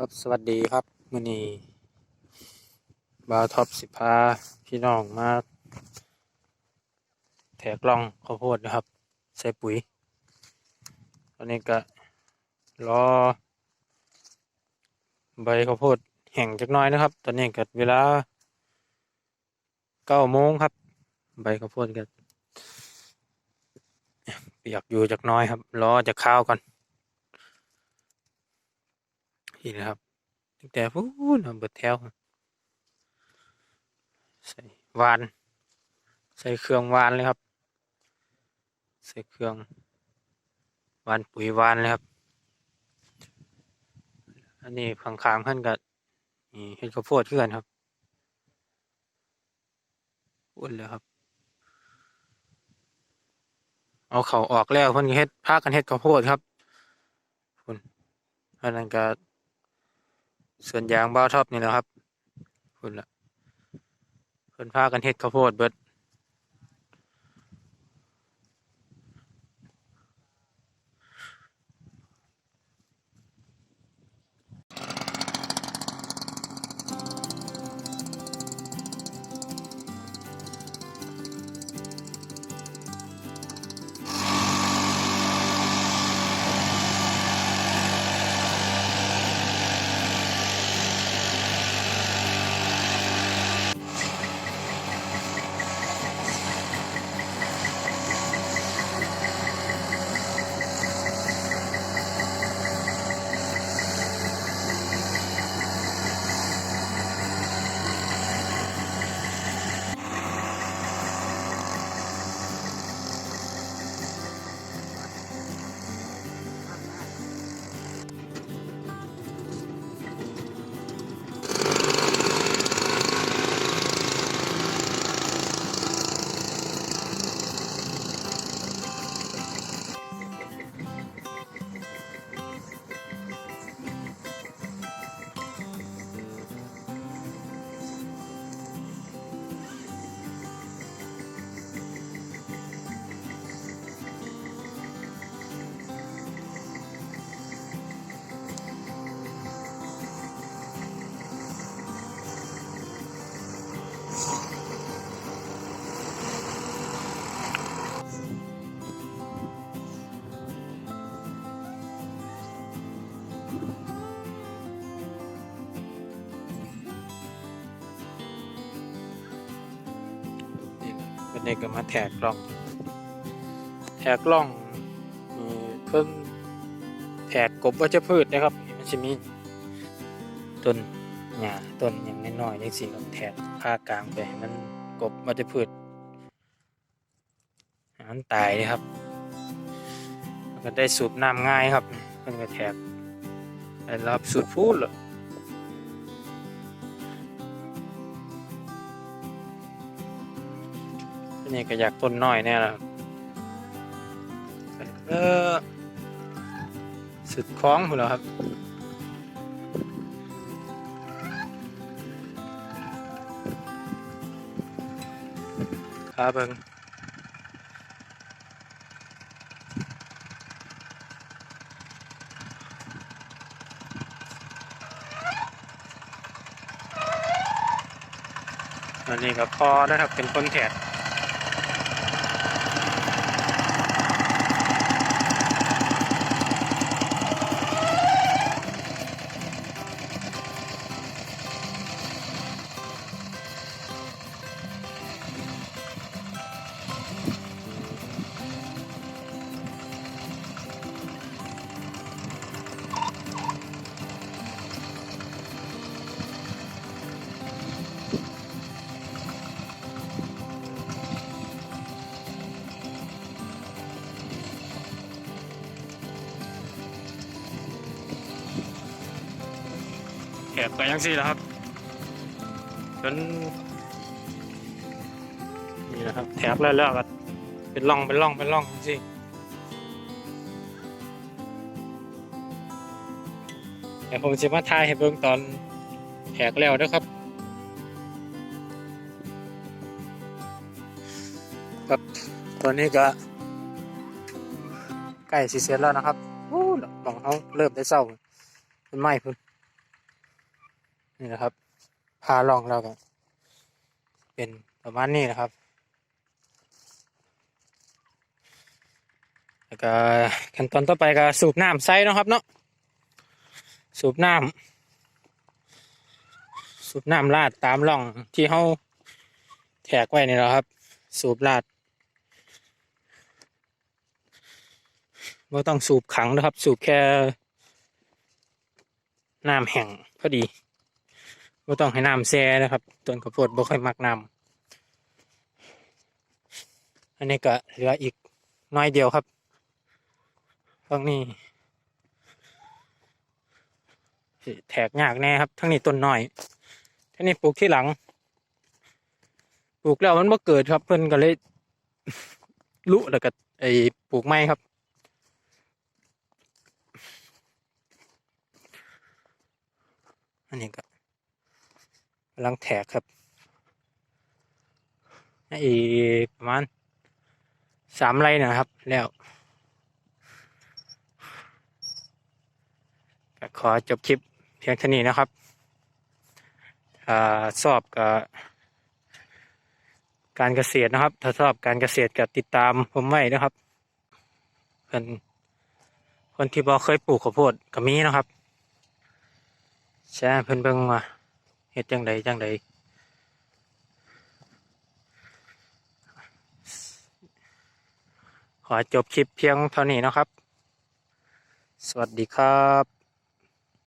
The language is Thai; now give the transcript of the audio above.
ครับสวัสดีครับมือนีบาท็อปสิพาพี่น้องมาแถกล่องข้าวโพดนะครับ ใส่ปุ๋ย ตอนนี้ก็รอ ใบข้าวโพดแห้งจักน้อยนะครับ ตอนนี้ก็เวลาเก้าโมงครับ ใบข้าวโพดก็เปียกอยู่จักน้อยครับ รอจะข้าวก่อน นี่นะครับตั้งแต่พูนเบิดแถวใส่วาน ใส่เครื่องวานเลยครับ ใส่เครื่องวานปุ๋ยวานเลยครับ อันนี้พังคางๆเพื่อนกับนี่เห็ดข้าวโพดเพื่อนครับอุ่นเลยครับ เอาเขาออกแล้วเพื่อนก็เฮ็ดพากันเฮ็ดข้าวโพดครับคุณอันนั้นก็ ส่วนยางบ้าท็อปนี่แหละครับคุณละเพิ่นพากันเฮ็ดข้าวโพดเบิด นนี้ก็มาแถกกล่อง แถกกล่องมีเพิ่งแถกกบวัชพืชนะครับมันจะมีต้นหญ้าต้นอย่างน้อยๆอย่างสี่ครับแถกผ้ากลางไปมันกบวัชพืชมันตายนะครับมันก็ได้สูบน้ำง่ายครับเพิ่นก็แถกได้รับสูตรพูดเลย นนี่ก็อยากต้นน้อยแน่ละเออสุดคล้องหมดแล้วครับครับเบิงอันนี้ก็พอนะครับเป็นคนแถด แถดไปยังสี่แล้วครับจนนี่นะครับ แถบแล้วแล้วก็เป็นร่องเป็นร่องเป็นร่องจังสิเดี๋ยวผมจะมาถ่ายให้เบิ่งตอนแถกแล้วนะครับครับตอนนี้ก็ใกล้สิเสร็จแล้วนะครับโอ้หลองเขาเริ่มได้เศร้าเป็นไม้พุ่น นี่นะครับพาลองเราก็เป็นประมาณนี้นะครับ แล้วก็ขั้นตอนต่อไปก็สูบน้ำใส่นะครับเนาะสูบน้ำสูบน้ำลาดตามร่องที่เขาแถกไว้นี่แหละครับ สูบลาดไม่ต้องสูบขังนะครับ สูบแค่น้ำแห้งพอดี ไม่ต้องให้น้ำแซ่นะครับต้นข้าวโพดบ่ค่อยมักน้ำอันนี้ก็เหลืออีกน้อยเดียวครับทั้งนี้แถกยากแน่ครับ ทั้งนี้ต้นน้อยทั้งนี้ปลูกที่หลัง ปลูกแล้วมันบ่เกิดครับ เพิ่นก็เลยลุแล้วก็ไอ้ปลูกไม้ครับอันนี้ก็ ลังแถกครับอีกประมาณสามไร่นะครับ แล้ว ขอจบคลิปเพียงเท่านี้นะครับถ้าชอบกับการเกษตรนะครับ ถ้าชอบการเกษตรก็ติดตามผมไว้นะครับเพิ่นคนที่บอเคยปลูกข้าวโพดก็มีนะครับแชร์ให้เพิ่นเบิ่งว่า เฮ็ดจังใดจังใดขอจบคลิปเพียงเท่านี้นะครับ สวัสดีครับ